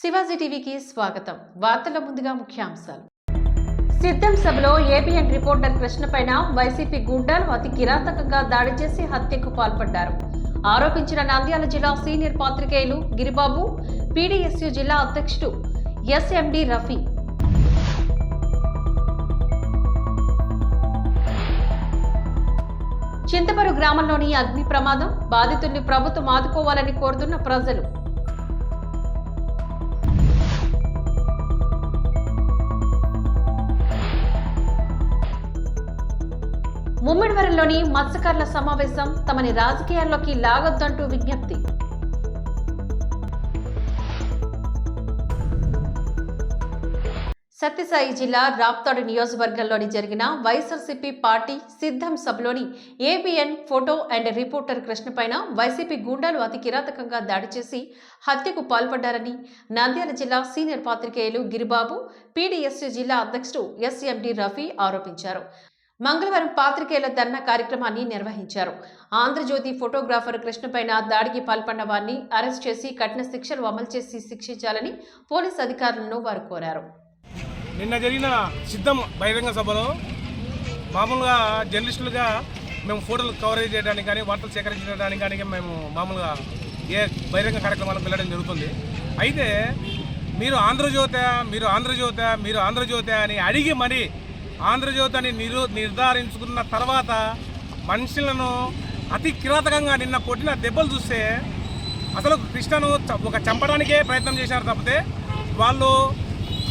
శివాజీ టీవీకి స్వాగతం. వార్తల ముందుగా ముఖ్యాంశాలు. సిద్ధం సభలో ఏబిఎన్ రిపోర్టర్ కృష్ణ పైన వైసీపీ గుండాలు అతి కిరాతకంగా దాడి చేసి హత్యకు పాల్పడ్డారు. ఆరోపించిన నంద్యాల జిల్లా సీనియర్ పాత్రికేయులు గిరిబాబు పీడీఎస్యు జిల్లా అధ్యక్షుడు ఎస్ఎండి రఫీ. చింతపరు గ్రామంలోని అగ్ని ప్రమాదం బాధితుల్ని ప్రభుత్వం ఆదుకోవాలని కోరుతున్న ప్రజలు. ముమ్మిడివరంలోని మత్స్యకారుల సమావేశం తమని రాజకీయాల్లోకి లాగొద్దంటూ విజ్ఞప్తి. సత్యసాయి జిల్లా రాప్తాడు నియోజకవర్గంలోని జరిగిన వైఎస్ఆర్సీపీ పార్టీ సిద్ధం సభలోని ABN photo and reporter Krishna పైన వైసీపీ గూండాలు అతి కిరాతకంగా దాడి చేసి హత్యకు పాల్పడ్డారని నంద్యాల జిల్లా సీనియర్ పాత్రికేయులు గిరిబాబు పీడీఎస్సీ జిల్లా అధ్యక్షుడు ఎస్ఎండి రఫీ ఆరోపించారు. మంగళవారం పాత్రికేయుల ధర్నా కార్యక్రమాన్ని నిర్వహించారు. ఆంధ్రజ్యోతి ఫోటోగ్రాఫర్ కృష్ణపైన దాడికి పాల్పడిన వారిని అరెస్ట్ చేసి కఠిన శిక్షలు అమలు చేసి శిక్షించాలని పోలీస్ అధికారులను వారు కోరారు. నిన్న జరిగిన సిద్ధం బహిరంగ సభలో మామూలుగా జర్నలిస్టులుగా మేము ఫోటోలు కవరేజ్ చేయడానికి కానీ వార్తలు సేకరించడానికి కానీ మేము మామూలుగా ఏ బహిరంగ కార్యక్రమాలకు వెళ్ళడం జరుగుతుంది. అయితే మీరు ఆంధ్రజ్యోత మీరు ఆంధ్రజ్యోత మీరు ఆంధ్రజ్యోత అని అడిగి మరి ఆంధ్రజ్యోతి అని నిరు నిర్ధారించుకున్న తర్వాత మనుషులను అతి కిరాతకంగా నిన్న కొట్టిన దెబ్బలు చూస్తే అసలు కృష్ణను ఒక చంపడానికే ప్రయత్నం చేశారు తప్పితే వాళ్ళు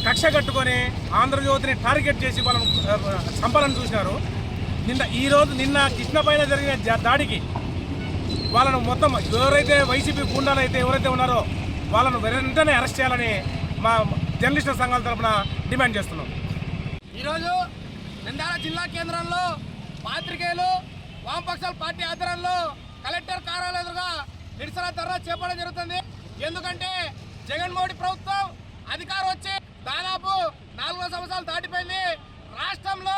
కక్ష కట్టుకొని ఆంధ్రజ్యోతిని టార్గెట్ చేసి వాళ్ళను చంపాలని చూసినారు. నిన్న ఈ రోజు నిన్న కృష్ణ పైన జరిగిన దాడికి వాళ్ళను మొత్తం ఎవరైతే వైసీపీ గుండాలు అయితే ఎవరైతే ఉన్నారో వాళ్ళను వెంటనే అరెస్ట్ చేయాలని మా జర్నలిస్టుల సంఘాల తరఫున డిమాండ్ చేస్తున్నాం. ఈరోజు నంద్యాల జిల్లా కేంద్రంలో పాత్రికేయులు వామపక్షాల పార్టీ ఆధ్వర్యంలో కలెక్టర్ కార్యాలయం ఎదురుగా నిరసన ధర్నా చేపడం జరుగుతుంది. ఎందుకంటే జగన్మోహన్ ప్రభుత్వం అధికారం వచ్చి దాదాపు నాలుగో సంవత్సరాలు దాటిపోయింది. రాష్ట్రంలో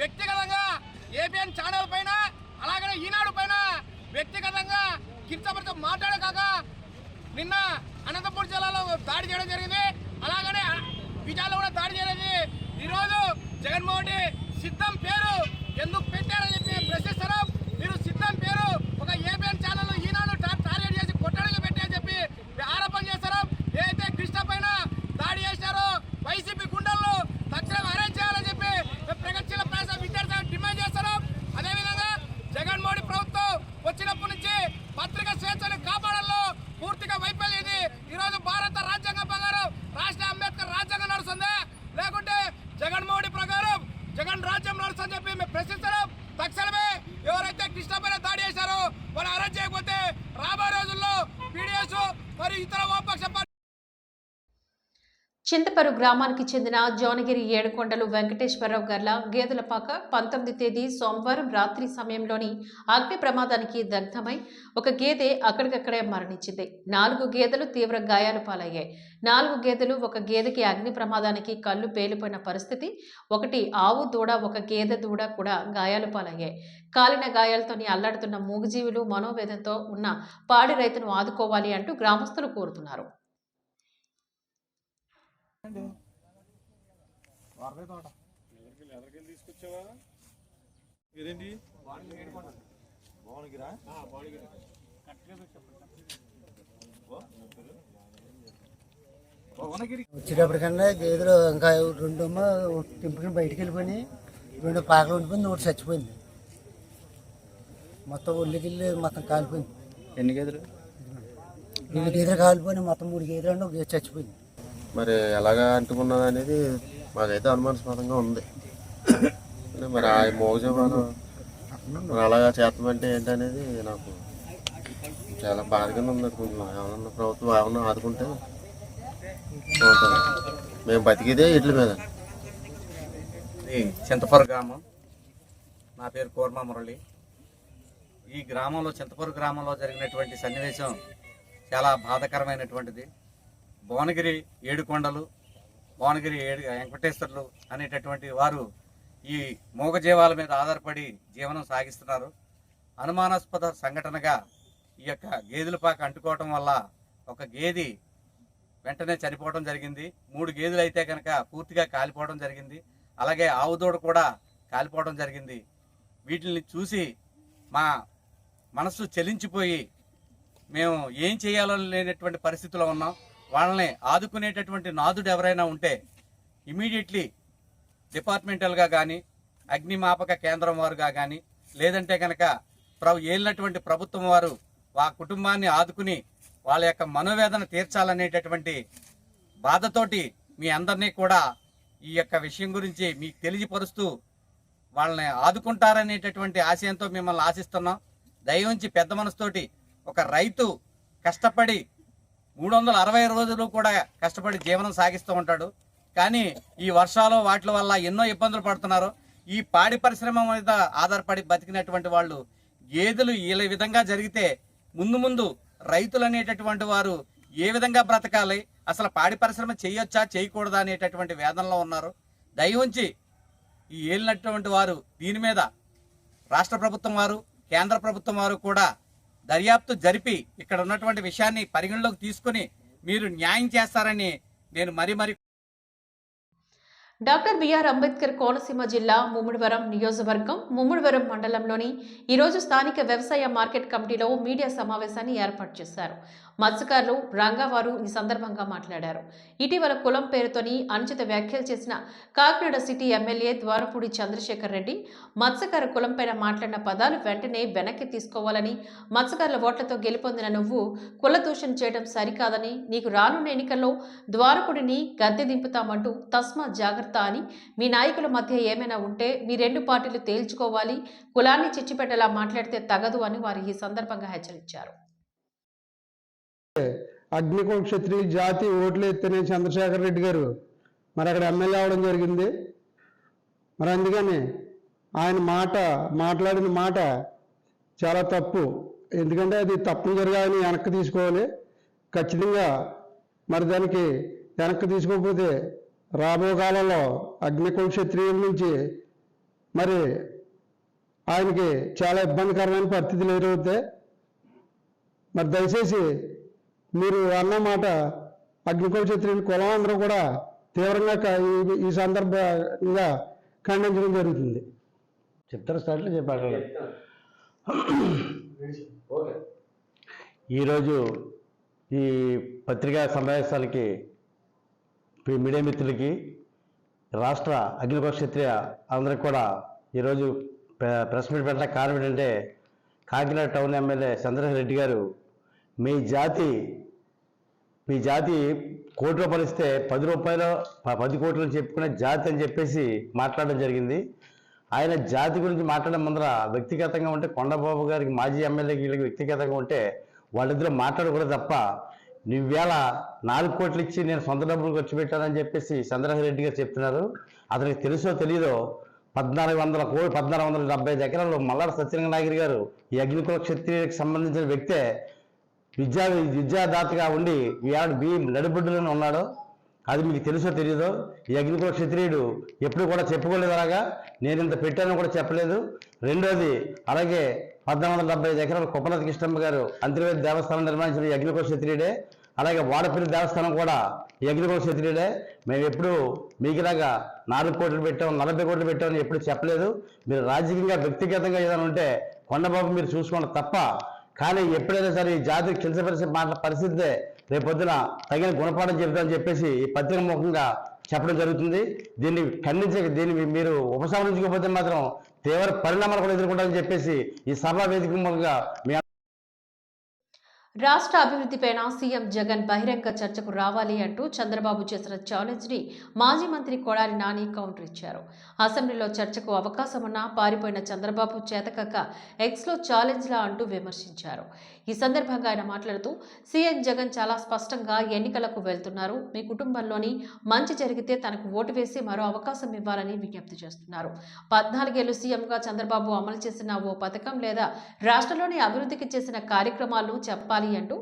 వ్యక్తిగతంగా ఏబిఎన్ ఛానల్ పైన అలాగనే ఈనాడు పైన వ్యక్తిగతంగా కించపరిచ మాట్లాడేకాక నిన్న అనంతపురం జిల్లాలో దాడి చేయడం జరిగింది. అలాగనే విజయాలు కూడా దాడి చేయలేదు ఈరోజు జగన్మోహన్ రెడ్డి సిద్ధం పేరు ఎందుకు పెట్టారని చెప్పి ప్రశ్నిస్తున్నాం మీరు సిద్ధం పేరు ఒక ఏబిఎన్ ఛానల్ ఈనాడు టా- టార్గెట్ చేసి కొట్టడానికి పెట్టని చెప్పి ఆరోపణ చేస్తున్నాం ఏదైతే కృష్ణ పైన దాడి చేశారో వైసీపీ గుండెల్లో తక్షణం అరెస్ట్ చేయాలని చెప్పి మేము ప్రగతిశీల ప్రాంత విద్యార్థులు డిమాండ్ చేస్తున్నాం అదేవిధంగా జగన్మోహన్ రెడ్డి ప్రభుత్వం వచ్చినప్పటి నుంచి పత్రిక స్వేచ్ఛను కాపాడంలో పూర్తిగా వైఫల్యది ఈరోజు భారత రాజ్యాంగం ప్రకారం రాష్ట్ర అంబేద్కర్ రాజ్యాంగం నడుస్తుంది లేకుంటే జగన్మోహన్ రెడ్డి ప్రకారం జగన్ రాజ్యం నడుస్తుందని చెప్పి మేము ప్రశ్నిస్తున్నాం తక్షణమే ఎవరైతే కృష్ణ పైన దాడి చేశారో వాళ్ళు అరెస్ట్ చేయకపోతే రాబోయే రోజుల్లో పీడిఎస్ మరియు ఇతర వామపక్ష పార్టీ చింతపరు గ్రామానికి చెందిన జోనగిరి ఏడుకొండలు వెంకటేశ్వరరావు గర్ల గేదెలపాక పంతొమ్మిది తేదీ సోమవారం రాత్రి సమయంలోని అగ్ని ప్రమాదానికి దగ్ధమై ఒక గేదె అక్కడికక్కడే మరణించింది. నాలుగు గేదెలు తీవ్ర గాయాలు పాలయ్యాయి. నాలుగు గేదెలు ఒక గేదెకి అగ్ని ప్రమాదానికి కళ్ళు పేలిపోయిన పరిస్థితి ఒకటి ఆవు దూడ ఒక గేదె దూడ కూడా గాయాలు పాలయ్యాయి. కాలిన గాయాలతోని అల్లాడుతున్న మూగజీవులు మనోవేదంతో ఉన్న పాడి రైతును ఆదుకోవాలి అంటూ గ్రామస్తులు కోరుతున్నారు. ఇదేంటి వచ్చేటప్పటికన్నా గేదెలు ఇంకా రెండు అమ్మ తింపుకుని బయటికి వెళ్ళిపోయి రెండు పాకలు ఉండిపోయింది ఒకటి చచ్చిపోయింది. మొత్తం ఒళ్ళికెళ్ళి మొత్తం కాలిపోయింది. ఎన్ని గేదెలు? రెండు గేదెలు కాలిపోయినాయి మొత్తం మూడు గేదెలు అంటే ఒక గేదె చచ్చిపోయింది. మరి ఎలాగా అంటుకున్నది అనేది మాకైతే అనుమానాస్పదంగా ఉంది. మరి ఆ మోగజవాను మరి అలాగా చేస్తామంటే ఏంటనేది నాకు చాలా బాధగానే ఉంది కొంచెం ఏమన్నా ప్రభుత్వం ఏమన్నా ఆదుకుంటే బాగుంటుంది. మేము బతికేదే ఇట్ల మీద. చింతపూర్ గ్రామం. నా పేరు కోర్మా మురళి. ఈ గ్రామంలో చింతపూర్ గ్రామంలో జరిగినటువంటి సన్నివేశం చాలా బాధాకరమైనటువంటిది. భువనగిరి ఏడుకొండలు భువనగిరి ఏడు వెంకటేశ్వర్లు అనేటటువంటి వారు ఈ మూగజీవాల మీద ఆధారపడి జీవనం సాగిస్తున్నారు. అనుమానాస్పద సంఘటనగా ఈ యొక్క గేదెల పాక అంటుకోవటం వల్ల ఒక గేది వెంటనే చనిపోవడం జరిగింది. మూడు గేదెలు అయితే కనుక పూర్తిగా కాలిపోవడం జరిగింది. అలాగే ఆవు దూడ కూడా కాలిపోవడం జరిగింది. వీటిని చూసి మా మనస్సు చెలించిపోయి మేము ఏం చేయాలో లేనటువంటి పరిస్థితిలో ఉన్నాం. వాళ్ళని ఆదుకునేటటువంటి నాదుడు ఎవరైనా ఉంటే ఇమీడియట్లీ డిపార్ట్మెంటల్గా కానీ అగ్నిమాపక కేంద్రం వారుగా కానీ లేదంటే కనుక ప్రభు ఏలినటువంటి ప్రభుత్వం వారు ఆ కుటుంబాన్ని ఆదుకుని వాళ్ళ యొక్క మనోవేదన తీర్చాలనేటటువంటి బాధతోటి మీ అందరినీ కూడా ఈ యొక్క విషయం గురించి మీకు తెలియపరుస్తూ వాళ్ళని ఆదుకుంటారనేటటువంటి ఆశయంతో మిమ్మల్ని ఆశిస్తున్నాం. దయవుంచి పెద్ద మనసుతోటి ఒక రైతు కష్టపడి మూడు వందల అరవై రోజులు కూడా కష్టపడి జీవనం సాగిస్తూ ఉంటాడు. కానీ ఈ వర్షాలు వాటి వల్ల ఎన్నో ఇబ్బందులు పడుతున్నారు. ఈ పాడి పరిశ్రమ మీద ఆధారపడి బతికినటువంటి వాళ్ళు గేదెలు ఇలా విధంగా జరిగితే ముందు ముందు రైతులు అనేటటువంటి వారు ఏ విధంగా బ్రతకాలి అసలు పాడి పరిశ్రమ చేయొచ్చా చేయకూడదా అనేటటువంటి వేదనలో ఉన్నారు. దయవుంచి ఈ ఏలినటువంటి వారు దీని మీద రాష్ట్ర ప్రభుత్వం వారు కేంద్ర ప్రభుత్వం వారు కూడా దర్యాప్తు జరిపి ఇక్కడ ఉన్నటువంటి విషయాన్ని పరిగణలోకి తీసుకుని మీరు న్యాయం చేస్తారని నేను మరీ మరీ డాక్టర్ బిఆర్ అంబేద్కర్ కోనసీమ జిల్లా ముమ్మడివరం నియోజకవర్గం ముమ్మడివరం మండలంలోని ఈరోజు స్థానిక వ్యవసాయ మార్కెట్ కమిటీలో మీడియా సమావేశాన్ని ఏర్పాటు చేశారు. మత్స్యకారులు రంగావారు ఈ సందర్భంగా మాట్లాడారు. ఇటీవల కులం పేరుతోని అనుచిత వ్యాఖ్యలు చేసిన కాకినాడ సిటీ ఎమ్మెల్యే ద్వారపూడి చంద్రశేఖర్ రెడ్డి మత్స్యకార కులంపైన మాట్లాడిన పదాలు వెంటనే వెనక్కి తీసుకోవాలని మత్స్యకారుల ఓట్లతో గెలుపొందిన నువ్వు కులదూషణ చేయడం సరికాదని నీకు రానున్న ఎన్నికల్లో ద్వారపుడిని గద్దె దింపుతామంటూ తస్మా జాగ్రత్త అని మీ నాయకుల మధ్య ఏమైనా ఉంటే మీ రెండు పార్టీలు తేల్చుకోవాలి కులాన్ని చిచ్చిపెట్టేలా మాట్లాడితే తగదు అని వారు ఈ సందర్భంగా హెచ్చరించారు. అగ్నికోణ క్షత్రియ జాతి ఓట్లు ఎత్తేనే చంద్రశేఖర్ రెడ్డి గారు. మరి అక్కడ ఎమ్మెల్యే అవడం జరిగింది. మరి అందుకని ఆయన మాట మాట్లాడిన మాట చాలా తప్పు. ఎందుకంటే అది తప్పు జరగాలని వెనక్కి తీసుకోవాలి. ఖచ్చితంగా మరి దానికి వెనక్కి తీసుకోకపోతే రాబో కాలంలో అగ్నికోణ క్షత్రియుల నుంచి మరి ఆయనకి చాలా ఇబ్బందికరమైన పరిస్థితులు ఎదురవుతాయి. మరి దయచేసి మీరు అన్న మాట అగ్నికుల క్షత్రియుల కులం అందరూ కూడా తీవ్రంగా ఈ- సందర్భంగా ఖండించడం జరుగుతుంది. చెప్తారా స్టార్ట్లో చెప్పాలి. ఈరోజు ఈ పత్రికా సమావేశాలకి మీడియా మిత్రులకి రాష్ట్ర అగ్నిపక్ష క్షత్రియ అందరికి కూడా ఈరోజు ప్ర- ప్రెస్ మీట్ పెట్టడానికి కారణం ఏంటంటే కాకినాడ టౌన్ ఎమ్మెల్యే చంద్రశేఖర్ రెడ్డి గారు మీ జాతి మీ జాతి కోటి రూపాయలు ఇస్తే పది రూపాయలు ప- పది కోట్లు చెప్పుకునే జాతి అని చెప్పేసి మాట్లాడడం జరిగింది. ఆయన జాతి గురించి మాట్లాడడం ముందర వ్యక్తిగతంగా ఉంటే కొండబాబు గారికి మాజీ ఎమ్మెల్యేకి వీళ్ళకి వ్యక్తిగతంగా ఉంటే వాళ్ళిద్దరూ మాట్లాడకూడదు తప్ప నువ్వేళ నాలుగు కోట్లు ఇచ్చి నేను సొంత డబ్బులు ఖర్చు పెట్టానని చెప్పేసి చంద్రశేఖరెడ్డి గారు చెప్తున్నారు. అతనికి తెలుసో తెలియదో పద్నాలుగు వందల కోటి పద్నాలుగు వందల డెబ్బై ఐదు ఎకరాలు మల్లాడ సత్యనారాయణ నాయకులు గారు ఈ అగ్నికుల క్షత్రియులకు సంబంధించిన వ్యక్తే విద్యా విద్యాదాతగా ఉండి ఈనాడు బి నడిబొడ్డులోనే ఉన్నాడు అది మీకు తెలుసో తెలియదో ఈ అగ్నికుల క్షత్రియుడు ఎప్పుడు కూడా చెప్పుకోలేదు అలాగా? నేను ఇంత పెట్టానని కూడా చెప్పలేదు. రెండోది అలాగే పద్నాలుగు వందల డెబ్బై ఐదు ఎకరాల కుప్పలత కృష్ణమ్మ గారు అంతర్వేది దేవస్థానం నిర్మించిన ఈ అగ్నికుల క్షత్రియుడే అలాగే వాడపల్లి దేవస్థానం కూడా ఈ అగ్నికుల క్షత్రియుడే మేము ఎప్పుడు మీకులాగా నాలుగు కోట్లు పెట్టాం నలభై కోట్లు పెట్టామని ఎప్పుడు చెప్పలేదు. మీరు రాజకీయంగా వ్యక్తిగతంగా ఏదైనా ఉంటే కొండబాబు మీరు చూసుకోండి తప్ప కానీ ఎప్పుడైనా సరే ఈ జాతికి కించపరిచే మాట పరిస్థితే రేపొద్దున తగిన గుణపాఠం చెబుతామని చెప్పేసి ఈ పత్రిక ముఖంగా చెప్పడం జరుగుతుంది. దీన్ని ఖండించే దీన్ని మీరు ఉపసంహరించుకోకపోతే మాత్రం తీవ్ర పరిణామాలు కూడా ఎదుర్కొంటామని చెప్పేసి ఈ సభా వేదిక మూలంగా మీ రాష్ట్ర అభివృద్ధిపైన సీఎం జగన్ బహిరంగ చర్చకు రావాలి అంటూ చంద్రబాబు చేసిన ఛాలెంజ్ని మాజీ మంత్రి కొడాలి నాని కౌంటర్ ఇచ్చారు. అసెంబ్లీలో చర్చకు అవకాశమున్నా పారిపోయిన చంద్రబాబు చేతకక్క ఎక్స్లో ఛాలెంజ్లా అంటూ విమర్శించారు. ఈ సందర్భంగా ఆయన మాట్లాడుతూ సీఎం జగన్ చాలా స్పష్టంగా ఎన్నికలకు వెళ్తున్నారు. మీ కుటుంబంలోని మంచి జరిగితే తనకు ఓటు వేసి మరో అవకాశం ఇవ్వాలని విజ్ఞప్తి చేస్తున్నారు. పద్నాలుగేళ్ళు సీఎంగా చంద్రబాబు అమలు చేసిన ఓ పథకం లేదా రాష్ట్రంలోని అభివృద్ధికి చేసిన కార్యక్రమాలు చెప్పాలి అంటూ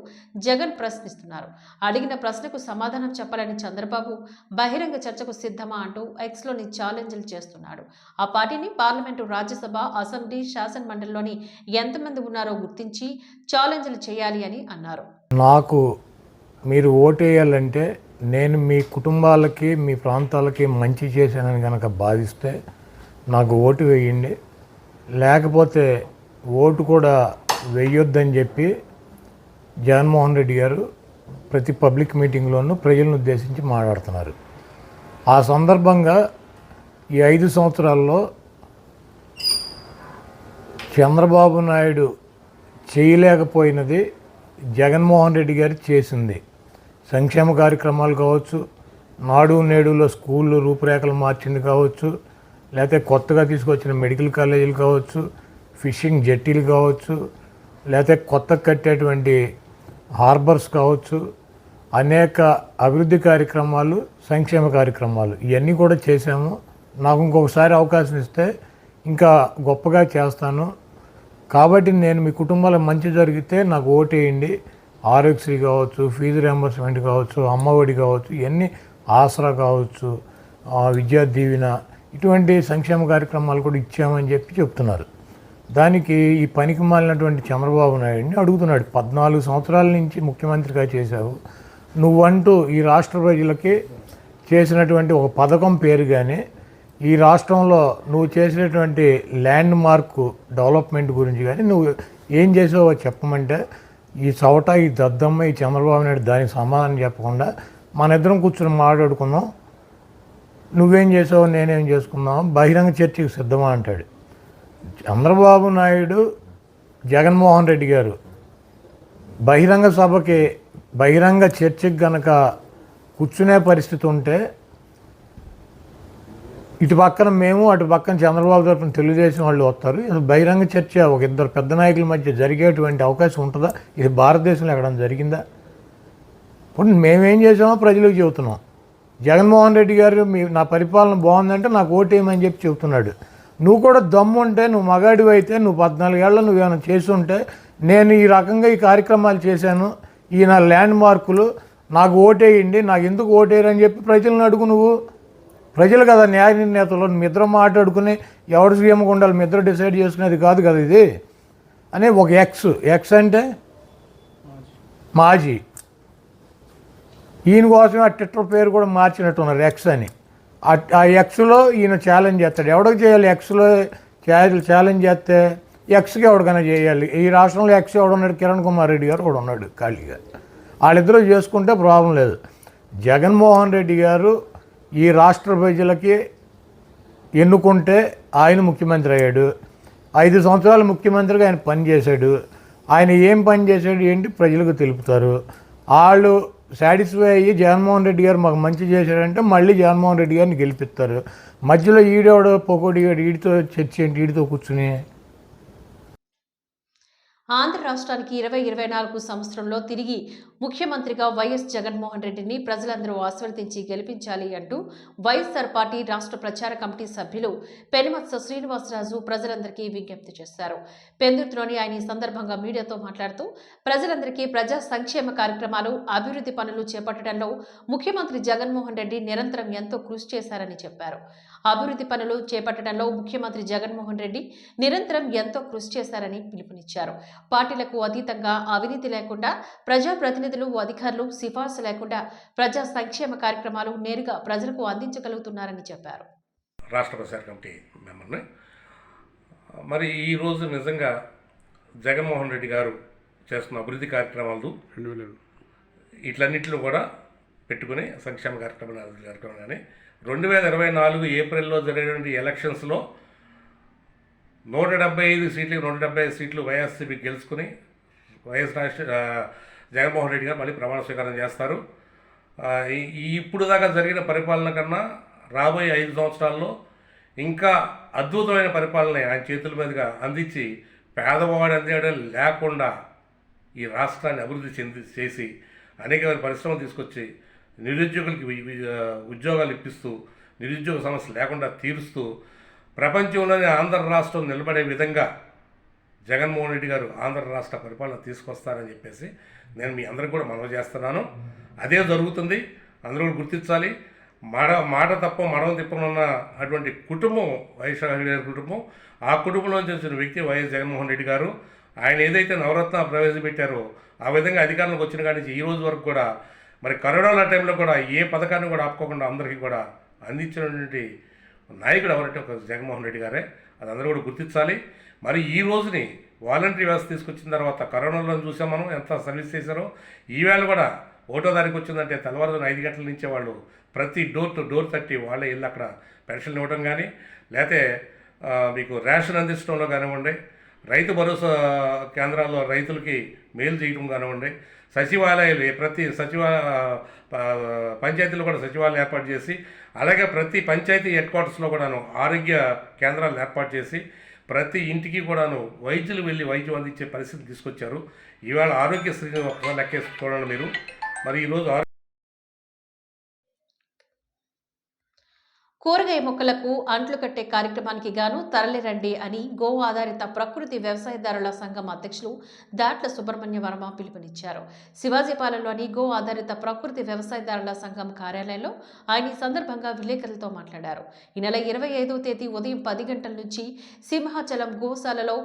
జగన్ ప్రశ్నిస్తున్నారు. అడిగిన ప్రశ్నకు సమాధానం చెప్పాలని చంద్రబాబు బహిరంగ చర్చకు సిద్ధమా అంటూ ఎక్స్లోని ఛాలెంజ్లు చేస్తున్నాడు. ఆ పార్టీని పార్లమెంటు రాజ్యసభ అసెంబ్లీ శాసన మండలిలోని ఎంతమంది ఉన్నారో గుర్తించి ఆలోచన చేయాలి అని అన్నారు. నాకు మీరు ఓటేయాలంటే నేను మీ కుటుంబాలకి మీ ప్రాంతాలకి మంచి చేశానని కనుక భావిస్తే నాకు ఓటు వేయండి. లేకపోతే ఓటు కూడా వేయొద్దని చెప్పి జగన్మోహన్ రెడ్డి గారు ప్రతి పబ్లిక్ మీటింగ్లోనూ ప్రజలను ఉద్దేశించి మాట్లాడుతున్నారు. ఆ సందర్భంగా ఈ ఐదు సంవత్సరాల్లో చంద్రబాబు నాయుడు చేయలేకపోయినది జగన్మోహన్ రెడ్డి గారు చేసింది. సంక్షేమ కార్యక్రమాలు కావచ్చు నాడు నేడులో స్కూళ్ళు రూపురేఖలు మార్చింది కావచ్చు లేకపోతే కొత్తగా తీసుకొచ్చిన మెడికల్ కాలేజీలు కావచ్చు ఫిషింగ్ జట్టీలు కావచ్చు లేకపోతే కొత్త కట్టేటువంటి హార్బర్స్ కావచ్చు అనేక అభివృద్ధి కార్యక్రమాలు సంక్షేమ కార్యక్రమాలు ఇవన్నీ కూడా చేశాము. నాకు ఇంకొకసారి అవకాశం ఇస్తే ఇంకా గొప్పగా చేస్తాను. కాబట్టి నేను మీ కుటుంబాల మంచి జరిగితే నాకు ఓటేయండి ఆరోగ్యశ్రీ కావచ్చు ఫీజు రియంబర్స్మెంట్ కావచ్చు అమ్మఒడి కావచ్చు ఇవన్నీ ఆసరా కావచ్చు విద్యా దీవెన ఇటువంటి సంక్షేమ కార్యక్రమాలు కూడా ఇచ్చామని చెప్పి చెప్తున్నారు. దానికి ఈ పనికి మాలినటువంటి చంద్రబాబు నాయుడిని అడుగుతున్నాడు. పద్నాలుగు సంవత్సరాల నుంచి ముఖ్యమంత్రిగా చేశావు. నువ్వంటూ ఈ రాష్ట్ర ప్రజలకి చేసినటువంటి ఒక పథకం పేరుగానే ఈ రాష్ట్రంలో నువ్వు చేసినటువంటి ల్యాండ్ మార్క్ డెవలప్మెంట్ గురించి కానీ నువ్వు ఏం చేసావో చెప్పమంటే ఈ చవట ఈ దద్దమ్మ ఈ చంద్రబాబు నాయుడు దానికి సమాధానం చెప్పకుండా మన ఇద్దరం కూర్చొని మాట్లాడుకుందాం. నువ్వేం చేసావు నేనేం చేసుకుందాం. బహిరంగ చర్చకు సిద్ధమా అంటాడు. చంద్రబాబు నాయుడు జగన్మోహన్ రెడ్డి గారు బహిరంగ సభకి బహిరంగ చర్చకి గనక కూర్చునే పరిస్థితి ఉంటే ఇటు పక్కన మేము అటు పక్కన చంద్రబాబు తరపున తెలుగుదేశం వాళ్ళు వస్తారు. ఇది బహిరంగ చర్చ. ఒక ఇద్దరు పెద్ద నాయకుల మధ్య జరిగేటువంటి అవకాశం ఉంటుందా? ఇది భారతదేశంలో ఎక్కడ జరిగిందా? ఇప్పుడు మేమేం చేసామో ప్రజలకు చెబుతున్నాం. జగన్మోహన్ రెడ్డి గారు మీ నా పరిపాలన బాగుందంటే నాకు ఓటేయమని చెప్పి చెబుతున్నాడు. నువ్వు కూడా దమ్ము ఉంటే నువ్వు మగాడివి అయితే నువ్వు పద్నాలుగేళ్ళ నువ్వు ఏమైనా చేస్తుంటే నేను ఈ రకంగా ఈ కార్యక్రమాలు చేశాను. ఈ నా ల్యాండ్ మార్కులు నాకు ఓటేయండి నాకు ఎందుకు ఓటేయరని చెప్పి ప్రజలను అడుగు నువ్వు. ప్రజలు కదా న్యాయ నిర్ణేతలు. మీ ఇద్దరు మాట్లాడుకుని ఎవరు సీఎంగా ఉండాలి మీ ఇద్దరు డిసైడ్ చేసుకునేది కాదు కదా ఇది. అని ఒక ఎక్స్ ఎక్స్ అంటే మాజీ. ఈయన కోసమే ఆ ట్విట్టర్ పేరు కూడా మార్చినట్టున్నారు ఎక్స్ అని. ఆ- ఎక్స్లో ఈయన ఛాలెంజ్ చేస్తాడు. ఎవడికి చేయాలి ఎక్స్లో ఛాలెంజ్ చేస్తే ఎక్స్కి ఎవడికైనా చేయాలి. ఈ రాష్ట్రంలో ఎక్స్ ఎవడున్నాడు కిరణ్ కుమార్ రెడ్డి గారు కూడా ఉన్నాడు ఖాళీగా. వాళ్ళిద్దరూ చేసుకుంటే ప్రాబ్లం లేదు. జగన్మోహన్ రెడ్డి గారు ఈ రాష్ట్ర ప్రజలకి ఎన్నుకుంటే ఆయన ముఖ్యమంత్రి అయ్యాడు. ఐదు సంవత్సరాలు ముఖ్యమంత్రిగా ఆయన పనిచేశాడు. ఆయన ఏం పని చేశాడు ఏంటి ప్రజలకు తెలుపుతారు. వాళ్ళు సాటిస్ఫై అయ్యి జగన్మోహన్ రెడ్డి గారు మాకు మంచి చేశాడంటే మళ్ళీ జగన్మోహన్ రెడ్డి గారిని గెలిపిస్తారు. మధ్యలో ఈడోడు పొగోడి ఈడితో చర్చ ఏంటి ఈడితో కూర్చుని ఆంధ్ర రాష్ట్రానికి ఇరవై ఇరవై నాలుగు సంవత్సరంలో తిరిగి ముఖ్యమంత్రిగా వైఎస్ జగన్మోహన్ రెడ్డిని ప్రజలందరూ ఆశీర్వదించి గెలిపించాలి అంటూ వైఎస్ఆర్ పార్టీ రాష్ట్ర ప్రచార కమిటీ సభ్యులు పెనుమత్స శ్రీనివాసరాజు ప్రజలందరికీ విజ్ఞప్తి చేశారు. పెందుర్తిలోని ఆయన ఈ సందర్భంగా మీడియాతో మాట్లాడుతూ ప్రజలందరికీ ప్రజా సంక్షేమ కార్యక్రమాలు అభివృద్ధి పనులు చేపట్టడంలో ముఖ్యమంత్రి జగన్మోహన్ రెడ్డి నిరంతరం ఎంతో కృషి చేశారని చెప్పారు. అభివృద్ధి పనులు చేపట్టడంలో ముఖ్యమంత్రి జగన్మోహన్ రెడ్డి నిరంతరం ఎంతో కృషి చేశారని పిలుపునిచ్చారు. పార్టీలకు అతీతంగా అవినీతి లేకుండా ప్రజాప్రతినిధులు అధికారులు సిఫార్సు లేకుండా ప్రజా సంక్షేమ కార్యక్రమాలు నేరుగా ప్రజలకు అందించగలుగుతున్నారని చెప్పారు. రాష్ట్ర ప్రచార కమిటీ మెంబర్ని మరి ఈరోజు నిజంగా జగన్మోహన్ రెడ్డి గారు చేస్తున్న అభివృద్ధి కార్యక్రమాలు ఇట్లన్నింటిలో కూడా పెట్టుకుని సంక్షేమ కార్యక్రమాలు అభివృద్ధి కార్యక్రమాలు కానీ రెండు వేల ఇరవై నాలుగు ఏప్రిల్లో జరిగినటువంటి ఎలక్షన్స్లో నూట డెబ్బై ఐదు సీట్లకు నూట డెబ్బై ఐదు సీట్లు వైఎస్సీపీ గెలుచుకుని వైఎస్ రాష్ట్ర జగన్మోహన్ రెడ్డి గారు మళ్ళీ ప్రమాణ స్వీకారం చేస్తారు. ఈ- ఈ ఇప్పుడు దాకా జరిగిన పరిపాలన కన్నా రాబోయే ఐదు సంవత్సరాల్లో ఇంకా అద్భుతమైన పరిపాలన ఆయన చేతుల మీదుగా అందించి పేదవాడు అందేయడం లేకుండా ఈ రాష్ట్రాన్ని అభివృద్ధి చెంది చేసి అనేకమైన పరిశ్రమలు తీసుకొచ్చి నిరుద్యోగులకి వి- ఉద్యోగాలు ఇప్పిస్తూ నిరుద్యోగ సమస్య లేకుండా తీరుస్తూ ప్రపంచంలోనే ఆంధ్ర రాష్ట్రం నిలబడే విధంగా జగన్మోహన్ రెడ్డి గారు ఆంధ్ర రాష్ట్ర పరిపాలన తీసుకొస్తారని చెప్పేసి నేను మీ అందరికి కూడా మనవి చేస్తున్నాను. అదే జరుగుతుంది. అందరూ కూడా గుర్తించాలి. మడ మాట తప్ప మడవ తిప్పనున్న అటువంటి కుటుంబం వైఎస్ గారి కుటుంబం ఆ కుటుంబంలో వచ్చిన వ్యక్తి వైఎస్ జగన్మోహన్ రెడ్డి గారు ఆయన ఏదైతే నవరత్న ప్రవేశపెట్టారో ఆ విధంగా అధికారంలోకి వచ్చిన కాడి నుంచి ఈ రోజు వరకు కూడా మరి కరోనా టైంలో కూడా ఏ పథకాన్ని కూడా ఆపుకోకుండా అందరికీ కూడా అందించినటువంటి నాయకుడు ఎవరంటే ఒక జగన్మోహన్ రెడ్డి గారే. అది అందరూ కూడా గుర్తించాలి. మరి ఈ రోజుని వాలంటరీ వ్యవస్థ తీసుకొచ్చిన తర్వాత కరోనాలో చూసాం మనం ఎంత సర్వీస్ చేశారో. ఈవేళ కూడా ఒకటో తారీఖు వచ్చిందంటే తెల్లవారుజామున ఐదు గంటల నుంచే వాళ్ళు ప్రతి డోర్ టు డోర్ తట్టి వాళ్ళే వెళ్ళి అక్కడ పెన్షన్లు ఇవ్వడం కానీ లేకపోతే మీకు రేషన్ అందించడంలో కానివ్వండి రైతు భరోసా కేంద్రాల్లో రైతులకి మేలు చేయడం కానివ్వండి సచివాలయాలు ప్రతి సచివాలయ పంచాయతీలో కూడా సచివాలయం ఏర్పాటు చేసి అలాగే ప్రతి పంచాయతీ హెడ్ క్వార్టర్స్లో కూడాను ఆరోగ్య కేంద్రాలు ఏర్పాటు చేసి ప్రతి ఇంటికి కూడాను వైద్యులు వెళ్ళి వైద్యం అందించే పరిస్థితి తీసుకొచ్చారు. ఈవేళ ఆరోగ్యశ్రీని ఒకసారి లెక్కేసి మీరు. మరి ఈరోజు కూరగాయ మొక్కలకు అంట్లు కట్టే కార్యక్రమానికి గాను తరలిరండి అని గో ఆధారిత ప్రకృతి వ్యవసాయదారుల సంఘం అధ్యక్షులు దాట్ల సుబ్రహ్మణ్య వర్మ పిలుపునిచ్చారు. శివాజీపాలెంలోని గో ఆధారిత ప్రకృతి వ్యవసాయదారుల సంఘం కార్యాలయంలో ఆయన ఈ సందర్భంగా విలేకరులతో మాట్లాడారు. ఈ నెల ఇరవై ఐదో తేదీ ఉదయం పది గంటల నుంచి సింహాచలం గోశాలలో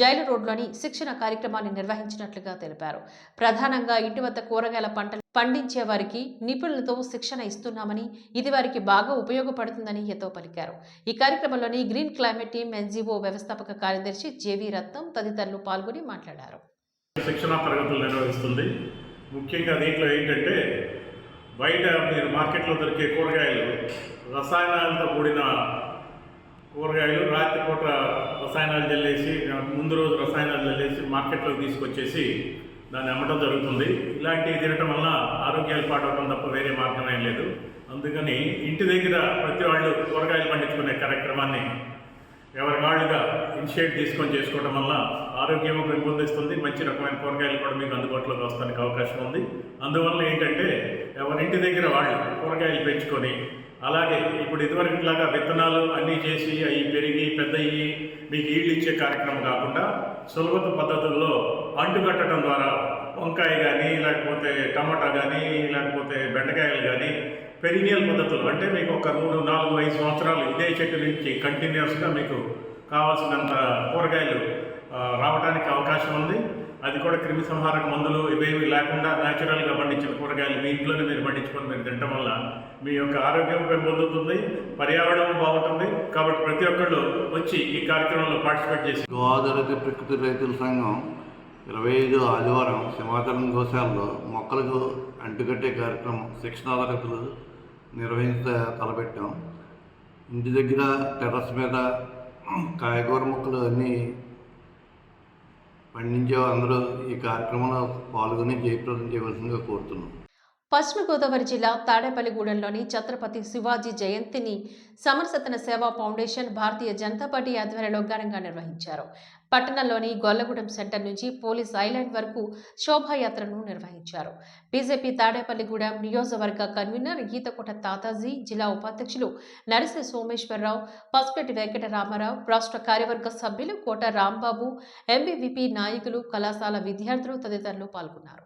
జైలు రోడ్లోని శిక్షణ కార్యక్రమాన్ని నిర్వహించినట్లుగా తెలిపారు. ప్రధానంగా ఇంటి వద్ద కూరగాయల పంటలు పండించే వారికి నిపుణులతో శిక్షణ ఇస్తున్నామని ఇది వారికి బాగా ఉపయోగపడుతుందని హితో పలికారు. ఈ కార్యక్రమంలోని గ్రీన్ క్లైమేట్ టీమ్ ఎన్జీఓ వ్యవస్థాపక కార్యదర్శి జేవీ రత్నం తదితరులు పాల్గొని మాట్లాడారు. శిక్షణ తరగతులు నిర్వహిస్తుంది. ముఖ్యంగా దీంట్లో ఏంటంటే బయట మీరు మార్కెట్లో దొరికే కూరగాయలు రసాయనాలతో కూడిన కూరగాయలు రాత్రిపూట రసాయనాలు చల్లేసి ముందు రోజు రసాయనాలు చల్లేసి మార్కెట్లోకి తీసుకొచ్చేసి దాన్ని అమ్మటం జరుగుతుంది. ఇలాంటివి తినటం వల్ల ఆరోగ్యాలు పాడవటం తప్ప వేరే మార్గం ఏం లేదు. అందుకని ఇంటి దగ్గర ప్రతి వాళ్ళు కూరగాయలు పండించుకునే కార్యక్రమాన్ని ఎవరి వాళ్ళుగా ఇనిషియేట్ తీసుకొని చేసుకోవడం వల్ల ఆరోగ్యం పెంపొందిస్తుంది మంచి రకమైన కూరగాయలు కూడా మీకు అందుబాటులోకి వస్తానికి అవకాశం ఉంది. అందువల్ల ఏంటంటే ఎవరింటి దగ్గర వాళ్ళు కూరగాయలు పెంచుకొని అలాగే ఇప్పుడు ఇదివరకులాగా విత్తనాలు అన్నీ చేసి అవి పెరిగి పెద్దయ్యి మీకు ఈళ్ళు ఇచ్చే కార్యక్రమం కాకుండా సులభత పద్ధతుల్లో అంటుకట్టడం ద్వారా వంకాయ కానీ లేకపోతే టమాటా కానీ లేకపోతే బెండకాయలు కానీ పెరినియల్ పద్ధతులు. అంటే మీకు ఒక మూడు నాలుగు ఐదు సంవత్సరాలు ఇదే చెట్టు నుంచి కంటిన్యూస్గా మీకు కావాల్సినంత కూరగాయలు రావడానికి అవకాశం ఉంది. అది కూడా క్రిమి సంహారక మందులు ఇవేమి లేకుండా న్యాచురల్గా పండించిన కూరగాయలు మీ ఇంట్లోనే మీరు పండించుకొని మీరు తినడం వల్ల మీ యొక్క ఆరోగ్యం పెంపొందుతుంది పర్యావరణం బాగుంటుంది. కాబట్టి ప్రతి ఒక్కళ్ళు వచ్చి ఈ కార్యక్రమంలో పార్టిసిపేట్ చేసి గోదావరి ప్రకృతి రైతుల సంఘం ఇరవై ఐదు ఆదివారం సింహాచలం గోశాలలో మొక్కలకు అంటుకట్టే కార్యక్రమం శిక్షణా తరగతులు నిర్వహించ తలపెట్టాం. ఇంటి దగ్గర టెర్రస్ మీద కాయగూర మొక్కలు అన్నీ పండించే అందరూ ఈ కార్యక్రమంలో పాల్గొని జయప్రదం చేయవలసిందిగా కోరుతున్నాం. పశ్చిమ గోదావరి జిల్లా తాడేపల్లిగూడెంలోని ఛత్రపతి శివాజీ జయంతిని సమరసతన సేవా ఫౌండేషన్ భారతీయ జనతా పార్టీ ఆధ్వర్యంలో ఘనంగా నిర్వహించారు. పట్టణంలోని గొల్లగూడెం సెంటర్ నుంచి పోలీస్ ఐలాండ్ వరకు శోభాయాత్రను నిర్వహించారు. బీజేపీ తాడేపల్లిగూడెం నియోజకవర్గ కన్వీనర్ ఈతకోట తాతాజీ జిల్లా ఉపాధ్యక్షులు నరసి సోమేశ్వరరావు పసుపెట్టి వెంకటరామారావు రాష్ట్ర కార్యవర్గ సభ్యులు కోట రాంబాబు ఎంబీవీపీ నాయకులు కళాశాల విద్యార్థులు తదితరులు పాల్గొన్నారు.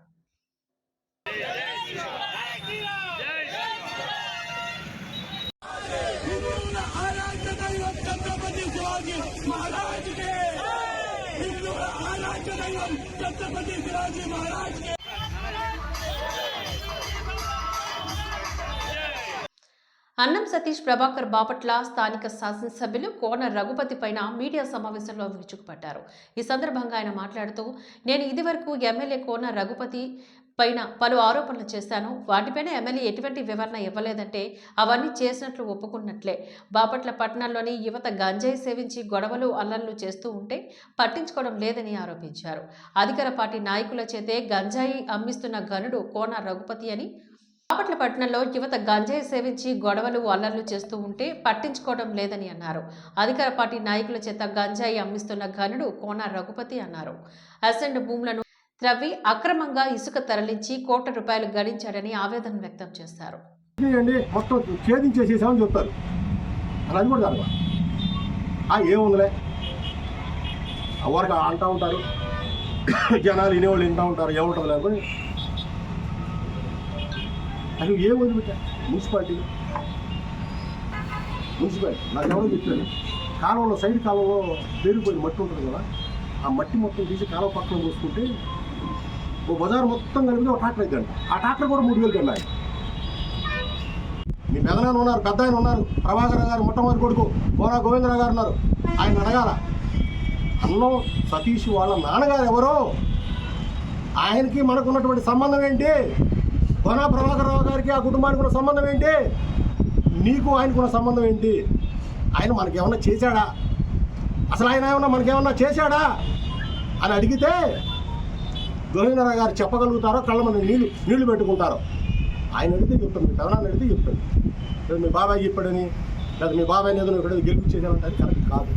అన్నం సతీష్ ప్రభాకర్ బాపట్ల స్థానిక శాసనసభ్యులు కోన రఘుపతి పైన మీడియా సమావేశంలో విరుచుకుపడ్డారు. ఈ సందర్భంగా ఆయన మాట్లాడుతూ నేను ఇదివరకు ఎమ్మెల్యే కోన రఘుపతి పైన పలు ఆరోపణలు చేశాను. వాటిపైన ఎమ్మెల్యే ఎటువంటి వివరణ ఇవ్వలేదంటే అవన్నీ చేసినట్లు ఒప్పుకున్నట్లే. బాపట్ల పట్టణంలోని యువత గంజాయి సేవించి గొడవలు అల్లర్లు చేస్తూ ఉంటే పట్టించుకోవడం లేదని ఆరోపించారు. అధికార పార్టీ నాయకుల చేతే గంజాయి అమ్మిస్తున్న గనుడు కోన రఘుపతి అని. బాపట్ల పట్టణంలో యువత గంజాయి సేవించి గొడవలు అల్లర్లు చేస్తూ ఉంటే పట్టించుకోవడం లేదని అన్నారు. అధికార పార్టీ నాయకుల చేత గంజాయి అమ్మిస్తున్న గనుడు కోన రఘుపతి అన్నారు. అసెంట్ భూములను త్రవ్వి అక్రమంగా ఇసుక తరలించి కోట్ల రూపాయలు గడించాడని ఆవేదన వ్యక్తం చేశారు మొత్తం ఛేదించేసేసామని చెప్తారు. అది కూడా జరగదు ఆ ఏముందిలే? వరకు అంటూ ఉంటారు. జనాలు వినేవాళ్ళు వింటూ ఉంటారు. ఏముంటుంది లేకపోతే? అది ఏముంది వదిలిపెట్టా మున్సిపాలిటీ. మున్సిపాలిటీ. నాకు ఎవరో చెప్పారు. కాలువలో సైడ్ కాలువలో పేరుపోయిన మట్టి ఉంటుంది కదా ఆ మట్టి మొత్తం తీసి కాలువ పక్కన పోసుకుంటే ఓ బజార్ మొత్తం కలిపితే ఒక ట్రాక్టర్ అయితే ఆ ట్రాక్టర్ కూడా మూడు వేలు కన్నాయి. మీ పెదనాన్న ఉన్నారు పెద్ద ఆయన ఉన్నారు ప్రభాకర్ గారు మొట్టమొదటి కొడుకు బోరా గోవిందరావు గారు ఉన్నారు. ఆయన అడగాల అన్నం సతీష్ వాళ్ళ నాన్నగారు ఎవరో? ఆయనకి మనకు ఉన్నటువంటి సంబంధం ఏంటి? బోనా ప్రభాకర్ రావు గారికి ఆ కుటుంబానికి ఉన్న సంబంధం ఏంటి? నీకు ఆయనకున్న సంబంధం ఏంటి? ఆయన మనకేమన్నా చేశాడా? అసలు ఆయన ఏమన్నా మనకేమన్నా చేశాడా? అని అడిగితే గోవిందరావు గారు చెప్పగలుగుతారో కళ్ళ మన నీళ్ళు నీళ్ళు పెట్టుకుంటారో. ఆయన అడిగితే చెప్తాను మీ పెదనాన్ని అడిగితే చెప్తాను మీ బాబాయ్ చెప్పాడని లేదా మీ బాబాయ్ ఏదో ఇక్కడ గెలిపించేదానంటే అది కరెక్ట్ కాదు.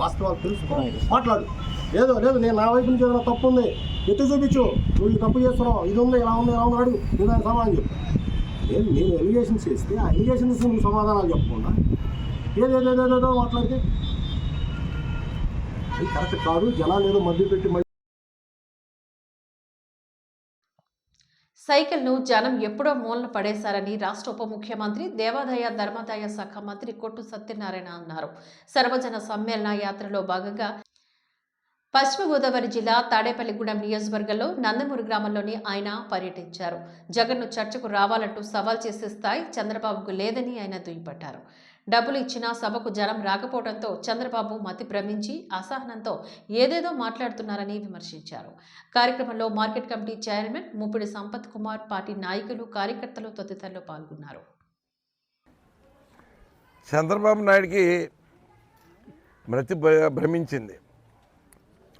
వాస్తవాలు తెలుసుకో మాట్లాడు. లేదు లేదు నేను నా వైపు నుంచి ఏదైనా తప్పు ఉంది ఎత్తి చూపించు. నువ్వు ఈ తప్పు చేస్తున్నావు ఇది ఉంది ఇలా ఉంది ఇలా ఉంది అడుగు. నేను దానికి సమాధానం చెప్పు. నేను నేను ఎలిగేషన్స్ చేస్తే ఆ ఎలిగేషన్స్ నువ్వు సమాధానాలు చెప్పకుండా ఏదేదేదేదో మాట్లాడితే అది కరెక్ట్ కాదు. జనాలు ఏదో మధ్య పెట్టి సైకిల్ను జనం ఎప్పుడో మూలన పడేశారని రాష్ట్ర ఉప ముఖ్యమంత్రి దేవాదాయ ధర్మాదాయ శాఖ మంత్రి కొట్టు సత్యనారాయణ అన్నారు. సర్వజన సమ్మేళన యాత్రలో భాగంగా పశ్చిమ గోదావరి జిల్లా తాడేపల్లిగూడెం నియోజకవర్గంలో నందమూరు గ్రామంలోని ఆయన పర్యటించారు. జగన్ను చర్చకు రావాలంటూ సవాల్ చేసే స్థాయి చంద్రబాబుకు లేదని ఆయన దుయ్యబట్టారు. డబ్బులు ఇచ్చినా సభకు జనం రాకపోవడంతో చంద్రబాబు మతి భ్రమించి అసహనంతో ఏదేదో మాట్లాడుతున్నారని విమర్శించారు. కార్యక్రమంలో market committee chairman Muppidi Sampath Kumar party నాయకులు కార్యకర్తలు తదితరులు పాల్గొన్నారు. చంద్రబాబు నాయుడికి మృతి భ్రమించింది.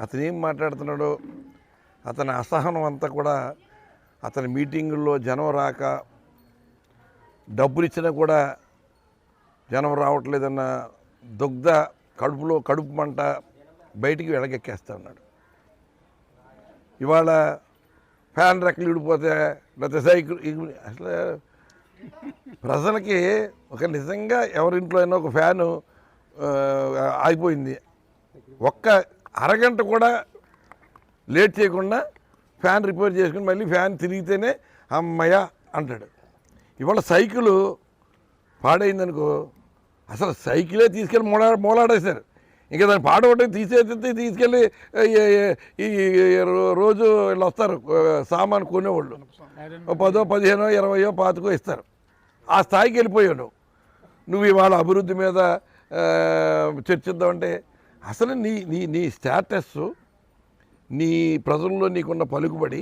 అతను ఏం మాట్లాడుతున్నాడో అతని అసహనం అంతా కూడా అతని మీటింగుల్లో జనం రాక డబ్బులు ఇచ్చినా కూడా జనం రావట్లేదన్న దుగ్ధ కడుపులో కడుపు మంట బయటికి వెಳగెక్కేస్తా ఉన్నాడు. ఇవాళ ఫ్యాన్ రెక్కలు విడిపోతే లేకపోతే సైకిల్ అసలు ప్రజలకి ఒక నిజంగా ఎవరింట్లో అయినా ఒక ఫ్యాను ఆగిపోయింది. ఒక్క అరగంట కూడా లేట్ చేయకుండా ఫ్యాన్ రిపేర్ చేసుకుని మళ్ళీ ఫ్యాన్ తిరిగితేనే అమ్మయ్య అంటాడు. ఇవాళ సైకిల్ పాడైందనుకో అసలు సైకిలే తీసుకెళ్ళి మూలా మూలాడేశారు. ఇంకా దాని పాట ఒకటి తీసేస్తే తీసుకెళ్ళి ఈ- రో- రోజు వీళ్ళు వస్తారు సామాను కొనేవాళ్ళు. పదో పదిహేనో ఇరవయో పాతికో ఇస్తారు. ఆ స్థాయికి వెళ్ళిపోయావు నువ్వు ఇవాళ అభివృద్ధి మీద చర్చిద్దామంటే అసలు నీ నీ నీ స్టేటస్ నీ ప్రజల్లో నీకున్న పలుకుబడి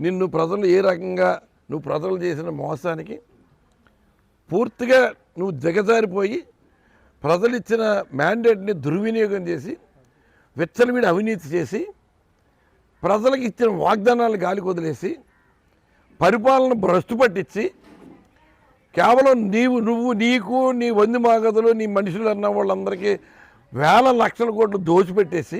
నిన్ను ప్రజలు ఏ రకంగా నువ్వు ప్రజలు చేసిన మోసానికి పూర్తిగా నువ్వు దిగజారిపోయి ప్రజలిచ్చిన మ్యాండేట్ని దుర్వినియోగం చేసి విచ్చలవిడి అవినీతి చేసి ప్రజలకు ఇచ్చిన వాగ్దానాలు గాలికి వదిలేసి పరిపాలన భ్రష్టు పట్టించి కేవలం నీవు నువ్వు నీకు నీ వంది మాగదులు నీ మనుషులు అన్న వాళ్ళందరికీ వేల లక్షల కోట్లు దోచిపెట్టేసి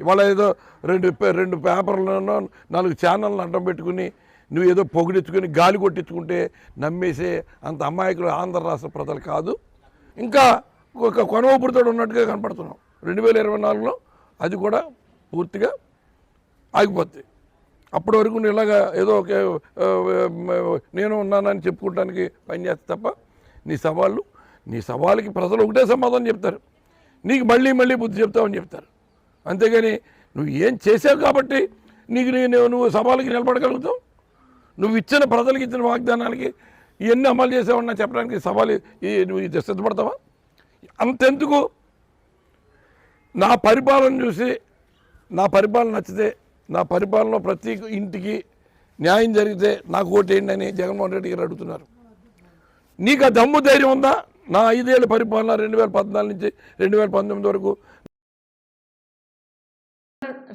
ఇవాళ ఏదో రెండు రెండు పేపర్లను నాలుగు ఛానళ్ళను అడ్డం పెట్టుకుని నువ్వు ఏదో పొగిడించుకుని గాలి కొట్టించుకుంటే నమ్మేసే అంత అమాయకులు ఆంధ్ర రాష్ట్ర ప్రజలు కాదు. ఇంకా ఒక కొనవపురితో ఉన్నట్టుగా కనపడుతున్నాం. రెండు వేల ఇరవై నాలుగులో అది కూడా పూర్తిగా ఆగిపోద్ది. అప్పటి వరకు నువ్వు ఇలాగా ఏదో ఒక నేను ఉన్నానని చెప్పుకోవడానికి పనిచేస్తే తప్ప నీ సవాళ్ళు నీ సవాళ్ళకి ప్రజలు ఒకటే సమాధానం చెప్తారు. నీకు మళ్ళీ మళ్ళీ బుద్ధి చెప్తావని చెప్తారు. అంతేగాని నువ్వు ఏం చేసావు కాబట్టి నీకు నీ- నువ్వు నువ్వు సవాళ్ళకి నిలబడగలుగుతావు? నువ్వు ఇచ్చిన ప్రజలకు ఇచ్చిన వాగ్దానాలకి ఇవన్నీ అమలు చేసావన్నా చెప్పడానికి సవాలు నువ్వు ఇది సిద్ధపడతావా? అంతెందుకు? నా పరిపాలన చూసి నా పరిపాలన నచ్చితే నా పరిపాలనలో ప్రతి ఇంటికి న్యాయం జరిగితే నాకు ఓటేయండి అని జగన్మోహన్ రెడ్డి గారు అడుగుతున్నారు. నీకు ఆ దమ్ము ధైర్యం ఉందా? నా ఐదేళ్ళ పరిపాలన రెండు వేల పద్నాలుగు నుంచి రెండు వేల పంతొమ్మిది వరకు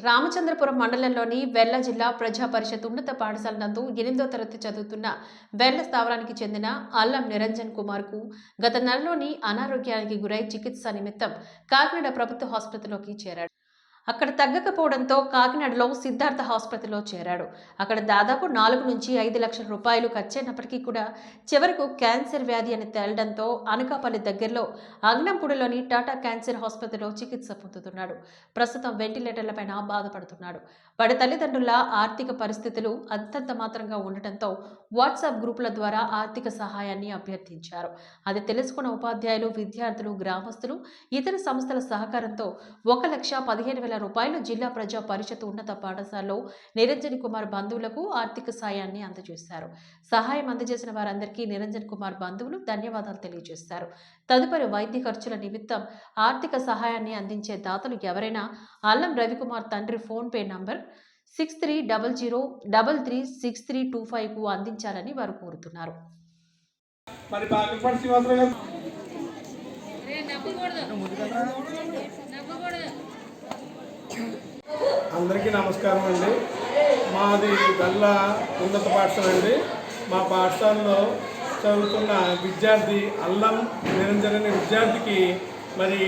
రామచంద్రపురం మండలంలోని వెల్ల జిల్లా ప్రజా పరిషత్ ఉన్నత పాఠశాల నందు ఎనిమిదో తరగతి చదువుతున్న వెల్ల స్థావరానికి చెందిన అల్లం నిరంజన్ కుమార్కు గత నెలలోని అనారోగ్యానికి గురై చికిత్స నిమిత్తం కాకినాడ ప్రభుత్వ ఆసుపత్రిలోకి చేరాడు. అక్కడ తగ్గకపోవడంతో కాకినాడలో సిద్ధార్థ ఆసుపత్రిలో చేరాడు. అక్కడ దాదాపు నాలుగు నుంచి ఐదు లక్షల రూపాయలు ఖర్చైనప్పటికీ కూడా చివరకు క్యాన్సర్ వ్యాధి అని తేలడంతో అనకాపల్లి దగ్గరలో అగ్నంపూడిలోని టాటా క్యాన్సర్ ఆసుపత్రిలో చికిత్స పొందుతున్నాడు. ప్రస్తుతం వెంటిలేటర్లపైన బాధపడుతున్నాడు. వాడి తల్లిదండ్రుల ఆర్థిక పరిస్థితులు అంతంత మాత్రంగా ఉండటంతో వాట్సాప్ గ్రూపుల ద్వారా ఆర్థిక సహాయాన్ని అభ్యర్థించారు. అది తెలుసుకున్న ఉపాధ్యాయులు విద్యార్థులు గ్రామస్తులు ఇతర సంస్థల సహకారంతో ఒక లక్ష పదిహేను వేల రూపాయలు జిల్లా ప్రజా పరిషత్ ఉన్నత పాఠశాలలో నిరంజన్ కుమార్ బంధువులకు ఆర్థిక సాయాన్ని అందజేశారు. సహాయం అందజేసిన వారందరికీ నిరంజన్ కుమార్ బంధువులు ధన్యవాదాలు తెలియజేశారు. తదుపరి వైద్య ఖర్చుల నిమిత్తం ఆర్థిక సహాయాన్ని అందించే దాతలు ఎవరైనా అల్లం రవికుమార్ తండ్రి PhonePe number six three double zero double three six three two ఫైవ్కు అందించాలని వారు కోరుతున్నారు. మరి అందరికీ నమస్కారం అండి. మాది గల్ల ఉన్నత పాఠశాల అండి. మా పాఠశాలలో చదువుతున్న విద్యార్థి అల్లం నిరంజన్ అనే విద్యార్థికి మరి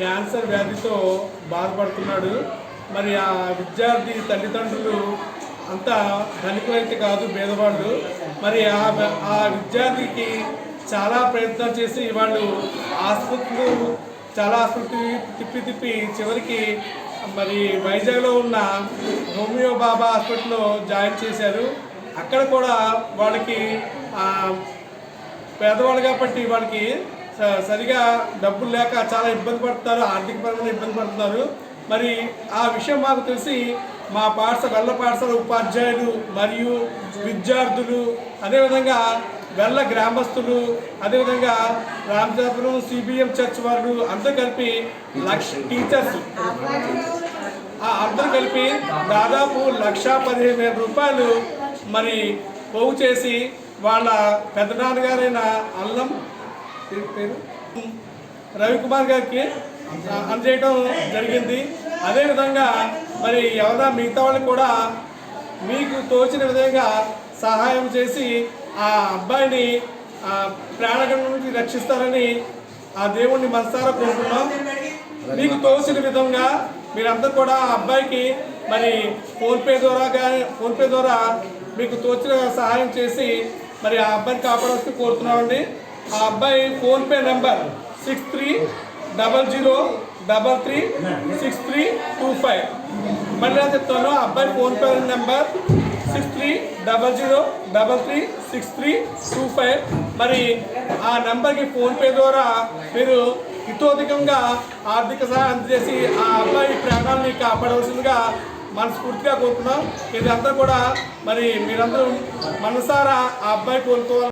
క్యాన్సర్ వ్యాధితో బాధపడుతున్నాడు. మరి ఆ విద్యార్థి తల్లిదండ్రులు అంత ధనికులైతే కాదు పేదవాళ్ళు మరి ఆ ఆ విద్యార్థికి చాలా ప్రయత్నం చేసి వాళ్ళు ఆసుపత్రులు చాలా ఆసుపత్రి తిప్పి తిప్పి చివరికి మరి వైజాగ్లో ఉన్న హోమియో బాబా హాస్పిటల్లో జాయిన్ చేశారు. అక్కడ కూడా వాళ్ళకి పేదవాళ్ళు కాబట్టి వాళ్ళకి స- సరిగా డబ్బులు లేక చాలా ఇబ్బంది పడుతున్నారు ఆర్థికపరంగా ఇబ్బంది పడుతున్నారు మరి ఆ విషయం మాకు తెలిసి మా పాఠశాల వెల్ల పాఠశాల ఉపాధ్యాయులు మరియు విద్యార్థులు అదేవిధంగా వెల్ల గ్రామస్తులు అదేవిధంగా రామచంద్రపురం సిబిఎం చర్చ్ వాళ్ళు అందరూ కలిపి లక్ష టీచర్స్. ఆ అందరూ కలిపి దాదాపు లక్ష పదిహేను వేల రూపాయలు మరి పోగు చేసి వాళ్ళ పెద్దనాన్నగారైన అల్లం పేరు- రవికుమార్ గారికి అందజేయడం జరిగింది. అదేవిధంగా మరి ఎవరైనా మిగతా వాళ్ళు కూడా మీకు తోచిన విధంగా సహాయం చేసి ఆ అబ్బాయిని ఆ, నుంచి రక్షిస్తారని ఆ దేవుణ్ణి మనసారా కోరుకున్నాం మీకు తోచిన విధంగా మీరందరూ కూడా ఆ అబ్బాయికి మరి ఫోన్పే ద్వారా కానీ ఫోన్పే ద్వారా మీకు తోచిన సహాయం చేసి మరి ఆ అబ్బాయిని కాపాడవచ్చు కోరుతున్నామండి. ఆ అబ్బాయి PhonePe number six three double zero double three six three two five. మళ్ళీ చెప్తాను? అబ్బాయి PhonePe number six three double zero double three six three two five. మరి ఆ నెంబర్కి ఫోన్పే ద్వారా మీరు ఇతోధికంగా ఆర్థిక సహాయం అందజేసి ఆ అబ్బాయి ప్రాణాలని కాపాడవలసిందిగా మనస్ఫూర్తిగా కోరుతున్నాం. ఇదంతా కూడా మరి మీరందరూ మనసారా ఆ అబ్బాయి కోరుకోవాలి